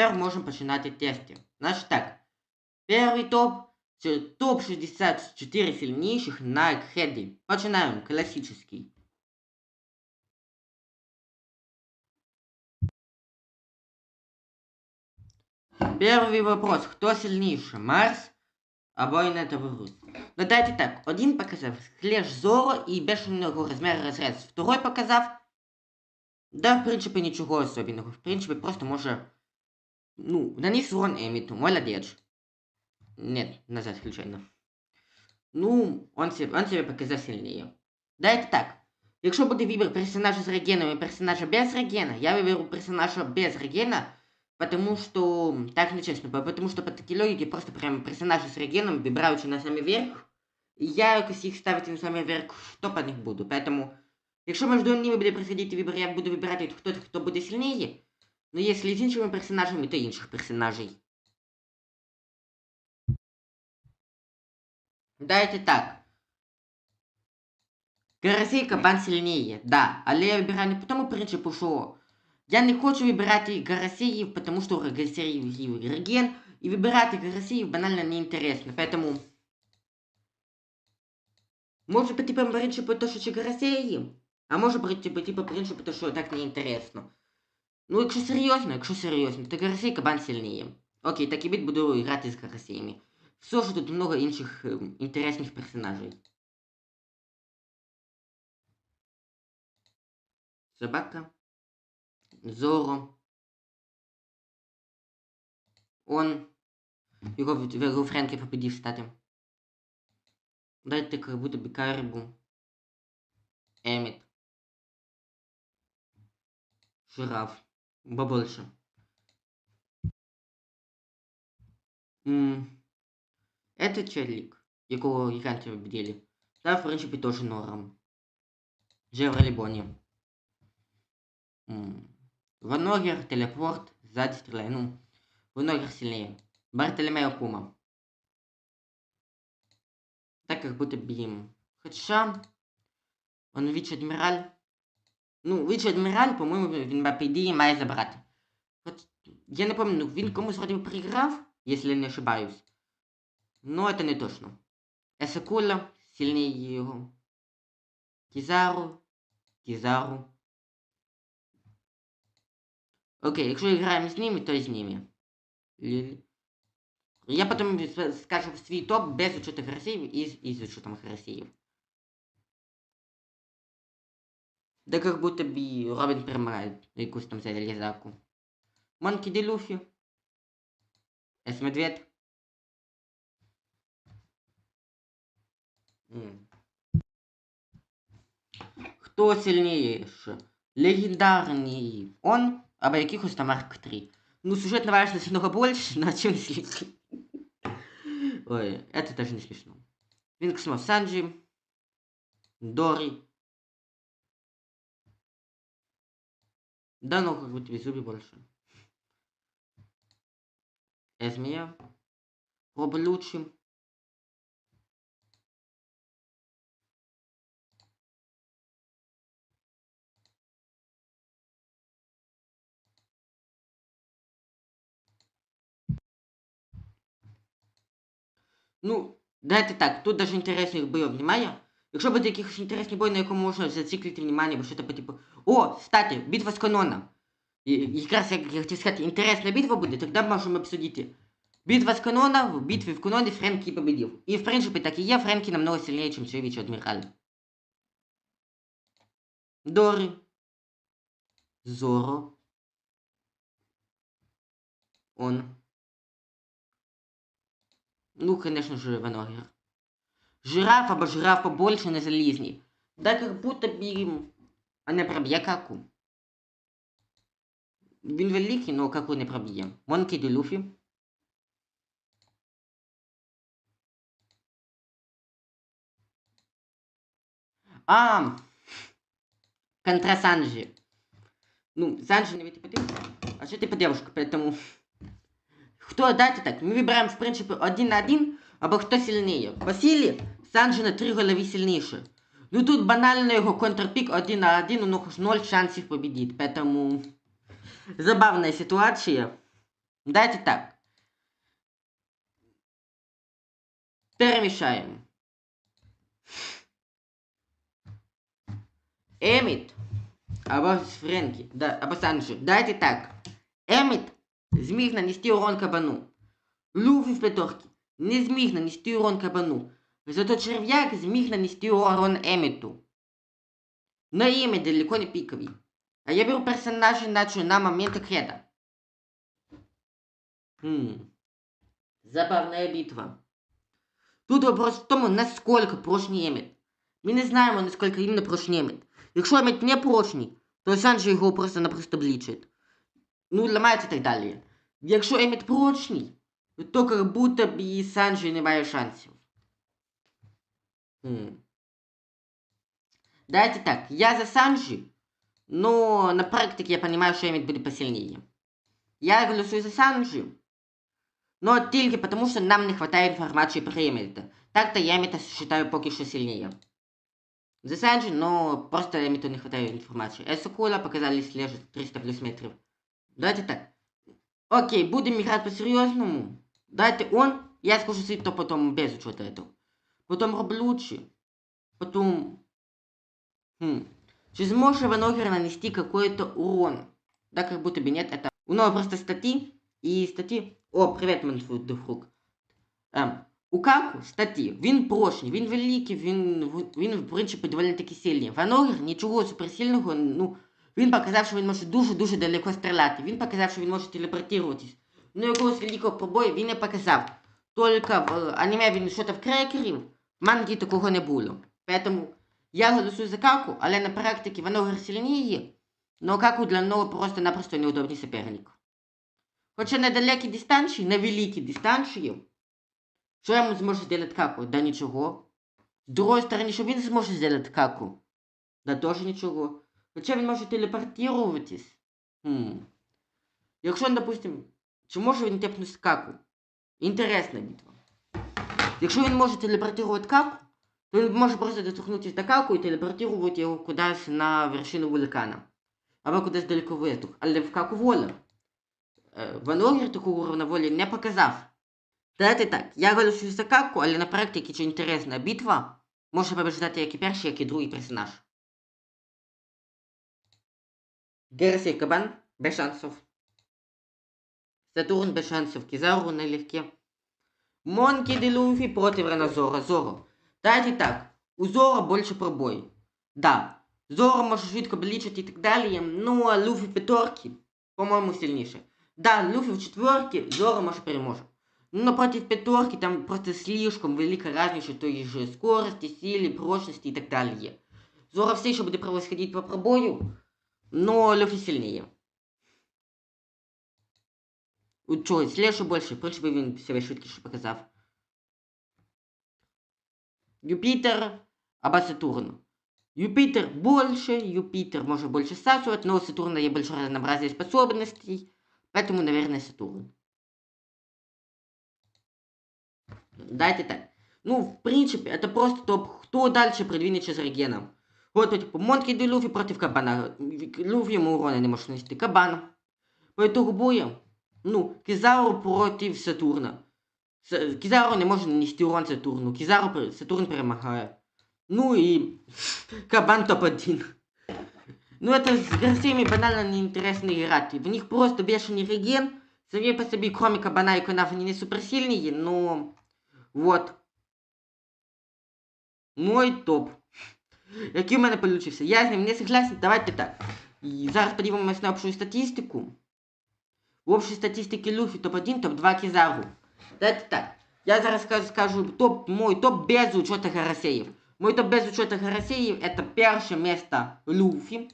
тепер можемо починати тести. Значить так. Перший топ це топ 64 сильніших на Екхеді. Починаємо. Класичний. Первый вопрос. Хто сильніше? Марс або Інетовирус? Ну дайте так. Один показав Клеш Зоро і бешеного розміру розрез. Второй показав. Да, в принципі, нічого особенного. В принципі, просто може. Ну, нанес урон Эмиту. Молодец. Нет, назад случайно. Ну, он себе, он себе показав сильніше. Дайте так. Якщо буде вибір персонажа з регеном і персонажа без регена, я виберу персонажа без регена, потому что так нечестно, по- потому что по такій логіці просто прям персонажі з регеном вибираючи на самий верх, і я якось їх ставити на самий верх, то по них буду. Поэтому, якщо між ними буде происходити вибір, я буду вибирати хто, хто буде сильніше, ну якщо з іншими персонажами, то інших персонажей. Дайте так. Карасей кабан сильніє, да, але я вибираю не по тому принципу, що я не хочу вибирати карасеїв, тому що карасеїв реген, і вибирати карасеїв банально неінтересно, поэтому... Може по типу принципу то, що чи карасеї, а може по типу принципу то, що так неінтересно. Ну, якщо серйозно, якщо серйозно, то карасей кабан сильніє. Окей, так і бить буду грати з карасеями. Все ж тут много інших ем, інтересних персонажей. Собака. Зоро. Он. Його в його Френки победив стати. Дайте как будто бы Карибу. Эмит. Жираф. Побольше. М. Это челик, якого гіганти победили. Та, в принципі, теж норм. Жевролібоні. М. Ваногер, телепорт, сзади стреляй. Ну, Ваногер сильнее. Бартоломео Кума. Так как будто бы им. Хотя, он віч-адміраль. Ну, віч-адміраль, по-моєму, він по ідеї має забрати. Хоч, я не пам'ятаю, ну, він комусь вроде бы проиграв, если я не ошибаюсь. Но это не точно. Эсакула сильнее його. Кізару. Кізару. Окей, якщо граємо з ними, то з ними. Ліль. Я потім с- скажу свій топ без учету Росії і, з- і з учетом Росії. Да как будто бы Робин перемагає якусь там залізаку. Монкі де Люфі. С Медведь. М. Хто сильніше? Легендарний он або якихось там Марк 3. Ну, сюжетная важность намного больше, но чем если... Ой, это даже не смешно. Винксмо Санджи, Дори. Да ну, как будто безумие больше. Эзмия. Проблючи. Ну, дайте так, тут даже інтересних бойов немає. Якщо буде якихось інтересних бой, на якому можна зациклити внимание, або щось по типу. О, кстати, битва з каноном. І, якраз як я хотів сказати, інтересна битва буде, тоді можемо обсудити. Битва з канона, в битві в каноні Френкі победив. І в принципі так і є, Френкі намного сильніше, ніж Севич Адміраль. Дори. Зоро. Он. Ну, конечно же, Ваногер. Жираф або жираф побольше не залізні. Да как будто б їм... А не проб'є каку. Він великий, но каку не проб'є. Монкі де Люфі. А, конtra Санджи. Ну, Санджи не типа а что типа девушка, поэтому... Хто, дайте так, ми вибираємо, в принципі, один на один, або хто сильніше. По силі на три голови сильніше. Ну тут банально його контрпік один на один, у нього ж ноль шансів победить, поэтому... Забавная ситуация. Давайте так. Перемішаємо. Еміт. Або Френкі. Да, або Санджі. Давайте так. Еміт зміг нанести урон кабану. Луфі в п'ятерки не зміг нанести урон кабану. Зато черв'як зміг нанести урон Еміту. Но Еміт далеко не пиковий. А я беру персонажа иначе на момент креда. Хм. Забавная битва. Тут вопрос в тому, наскільки прочний Еміт. Ми не знаємо, наскільки іменно прочний Еміт. Якщо Еміт не прочний, то Санджі його просто-напросто блічить. Ну, ламається і так далі. Якщо Еміт прочний, то как будто б і Санджі не має шансів. Хм. Давайте так, я за Санджи, но на практике я понимаю, что Эмит будет посильнее. Я голосую за Санджи, но только потому, что нам не хватает информации про Эмита. Так-то я Эмита считаю поки что сильнее. За Санджи, но просто Эмиту не хватает информации. Эсокула показали слежу 300 плюс метров. Давайте так. Окей, будем играть по-серьезному. Давайте он, я скажу свой, то потом без учета этого. Потом Роблучи. Потом... Хм. Чи зможет Ваногер нанести какой-то урон? Да, как будто бы нет, это... У него просто стати, и стати... О, привет, Манфудуфрук. Ем, у Каку статі, він прочний, він великий, він, він в принципі доволі таки сильний. Ваногер нічого суперсильного, ну, він показав, що він може дуже-дуже далеко стріляти. Він показав, що він може телепортуватись. Ну, якогось великого пробою він не показав. Тільки в аніме він щось вкрекерів, в мангі такого не було. Поэтому я голосую за Каку, але на практиці Ваногер сильніє, но Каку для нього просто-напросто неудобний соперник. Хоча на далекій дистанції, на великій дистанції, що йому зможе зробити Каку? Да нічого. З другої сторони, що він зможе зробити Каку? Да теж нічого. Хоча він може телепортуватись. Хм. Якщо, допустим, чи може він тепнути Каку? Інтересна битва. Якщо він може телепортувати Каку, то він може просто доторкнутися до Каку і телепортувати його кудись на вершину вулкана. Або кудись далеко воздух. Але в Каку воля. Е, Ваногер такого уровня не показав. Давайте так, я голосую за Каку, але на практиці чи інтересна битва може побеждати як і перший, як і другий персонаж. Герсий Кабан без шансов. Сатурн без шансов. Кизару налегке. Монки де Луфи против Ранозора. Зоро. Давайте так. У Зора больше пробой. Да. Зора може швидко блічити і так далі, ну а Луфі в п'ятерки, по-моєму, сильніше. Да, Луфі в четверке, Зора може переможе. Но против пятерки там просто слишком велика разница той же скорости, силы, прочности и так далее. Зора все еще будет превосходить по пробою, но Люфи сильнее. У чого, слешу больше, в принципі, він себе швидкіше показав. Юпитер або Сатурн. Юпитер больше, Юпитер может больше всасывать, но у Сатурна есть больше разнообразия способностей, поэтому, наверное, Сатурн. Дайте так. Ну, в принципе, это просто топ, кто дальше продвинется с регеном. Вот, типа, Монки де Люфи против Кабана. Люфи ему урона не может нанести. Кабан. По итогу боя, ну, Кизару против Сатурна. С- Кизару не може нанести урон Сатурну. Кизару пер- Сатурн перемагає. Ну и Кабан топ-1. Ну, это с Гарсиями банально неинтересно играть. В них просто бешеный реген. Самі по собі, кроме Кабана і Конафа, вони не суперсильні, но... Вот. Мой топ. Який у мене получився? Я з ним не согласен. Давайте так. І зараз подивимось на общу статистику. В общій статистиці Люфі топ-1, топ-2 Кізару. Давайте так. Я зараз скажу, скажу топ, мой топ без учета Гарасеев. Мой топ без учета Гарасеев это первое место Люфи,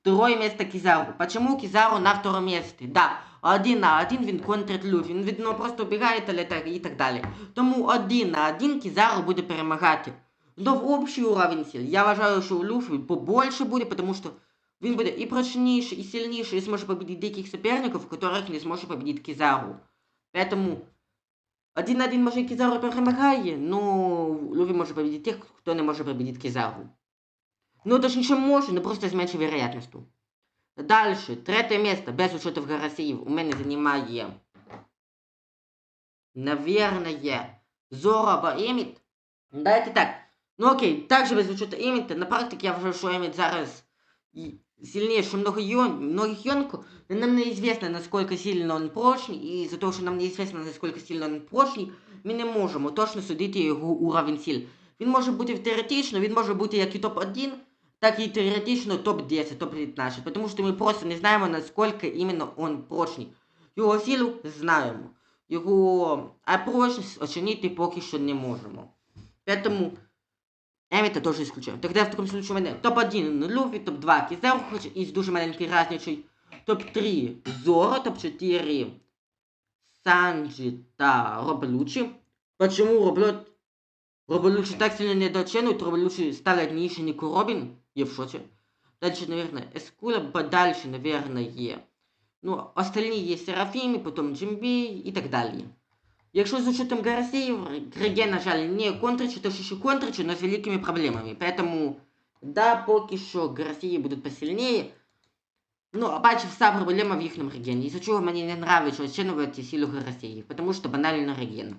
второе место Кизару. Почему Кизару на втором месте? Да, один на один він контрить Люфі. Він від нього просто убігає і так далі. Тому один на один Кізару буде перемагати. Но в общий уровень сил я вважаю, що у Люфі побольше буде, тому що він буде і прочніший, і сильніший, і зможе победить диких соперників, которых не зможе победить Кізару. Поэтому один на один може і Кізару перемагає, но Люфі може победить тих, хто не може победить Кізару. Ну, точніше може, но просто з меншою вероятністю. Дальше, третє місце, без учету Гарасіїв, у мене займає наверное, Зоро або Еміт. Давайте так. Ну окей, також без учету Еміта, на практиці я вважаю, що Еміт зараз и- сильнейший многоион, многоионку, но нам неизвестно, насколько сильно он прочный, и из-за того, что нам неизвестно, насколько сильно он прочний, ми не можемо точно судити його уровень сил. Він може бути теоретично, він може бути як і топ-1, так і теоретично топ-10, топ-15, тому що ми просто не знаємо, наскільки іменно он прочний. Його силу знаємо, його а прочність оцінити поки що не можемо. Поэтому Эмита тоже исключаем. Тогда в таком случае у меня топ-1 Люфи, топ-2 Кизару, хоть и с дуже маленькой разницей. Топ-3 Зора, топ-4 Санджи та Робелучи. Почему Робло... Робелучи так сильно недооценивают, Робелучи стали одни еще не Робин? Я в шоке. Дальше, наверное, Эскула, подальше, наверное, ну, остальные есть Серафими, потом Джимби и так далее. Якщо з учетом Гарасеев, Греге, на жаль, не контричі, то ще контричі, но з великими проблемами. Поэтому, да, поки що Гарсії будуть посильніше. Ну, а бачив вся проблема в їхньому регіоні. Із-за чого мені не нравиться оцінювати силу Гарсії, потому що банально реген.